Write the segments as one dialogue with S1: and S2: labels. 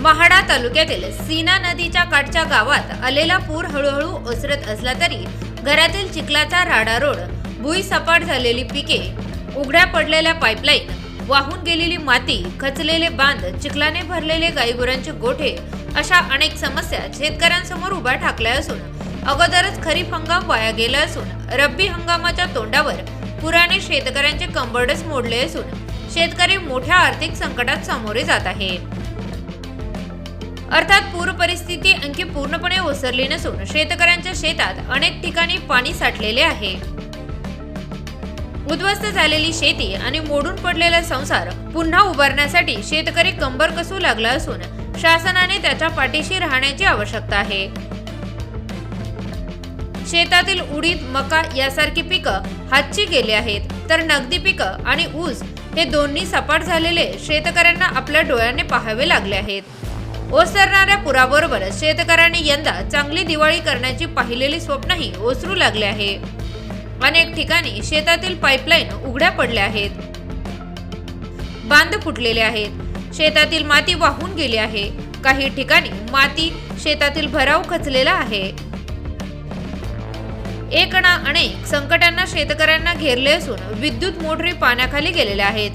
S1: महाडा तालुक्यातील सीना नदीच्या काठच्या गावात आलेला पूर हळूहळू ओसरत असला तरी घरातील चिखलाचा राडा रोड भुई सपाट झालेली पिके उघड्या पडलेल्या पाईपलाईन वाहून गेलेली माती खचलेले बांध चिखलाने भरलेले गाईगुरांचे गोठे अशा अनेक समस्या शेतकऱ्यांसमोर उभ्या ठाकल्या असून अगोदरच खरीप हंगाम वाया गेला असून रब्बी हंगामाच्या तोंडावर पुराने शेतकऱ्यांचे कंबरडच मोडले असून शेतकरी मोठ्या आर्थिक संकटात सामोरे जात आहे अर्थात पूर परिस्थिती आणखी पूर्णपणे ओसरली नसून शेतकऱ्यांच्या शेतात अनेक ठिकाणी पाणी साठलेले आहे. उद्ध्वस्त झालेली शेती आणि मोडून पडलेला संसार पुन्हा उभारण्यासाठी शेतकरी कंबर कसू लागला असून शासनाने त्याच्या पाठीशी राहण्याची आवश्यकता आहे. शेतातील उडीद मका यासारखी पिकं हातची गेली आहेत तर नगदी पिकं आणि ऊस हे दोन्ही सपाट झालेले शेतकऱ्यांना आपल्या डोळ्याने पाहावे लागले आहेत. ओसरणाऱ्या पुराबरोबर शेतकऱ्यांनी यंदा चांगली दिवाळी करण्याची पाहिलेली स्वप्नही ओसरू लागले आहे. अनेक ठिकाणी शेतातील पाईपलाईन उघड्या पडल्या आहेत. बांध फुटलेले आहेत. शेतातील माती वाहून गेली आहे. काही ठिकाणी माती शेतातील भराव खचलेला आहे. एक ना अनेक संकटांना शेतकऱ्यांना घेरले असून विद्युत मोटरी पाण्याखाली गेलेल्या आहेत.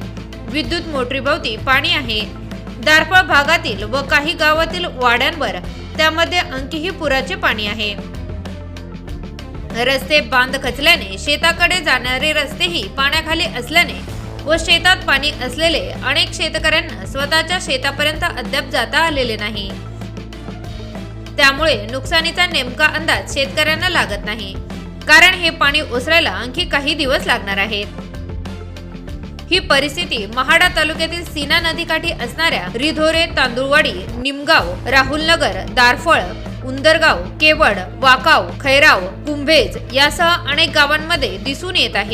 S1: विद्युत मोटरीभोवती पाणी आहे. दारफळ भागातील व काही गावातील वाड्यांवर त्यामध्ये अंकीही पुराचे पाणी आहे. रस्ते बांध खचल्याने शेताकडे जाणारे रस्तेही पाण्याखाली असल्याने व शेतात पाणी असलेले अनेक शेतकऱ्यांना स्वतःच्या शेतापर्यंत अद्याप जाता आलेले नाही. त्यामुळे नुकसानीचा नेमका अंदाज शेतकऱ्यांना लागत नाही. कारण हे पाणी ओसरायला आणखी काही दिवस लागणार आहेत. ही परिस्थिती महाडा तालुक्यातील सीना नदीकाठी असणाऱ्या रिधोरे तांदुळवाडी निमगाव राहुलनगर दारफळ उंदरगाव केवड वाकाव खैराव कुंभेज यासह अनेक गावांमध्ये दिसून येत आहे.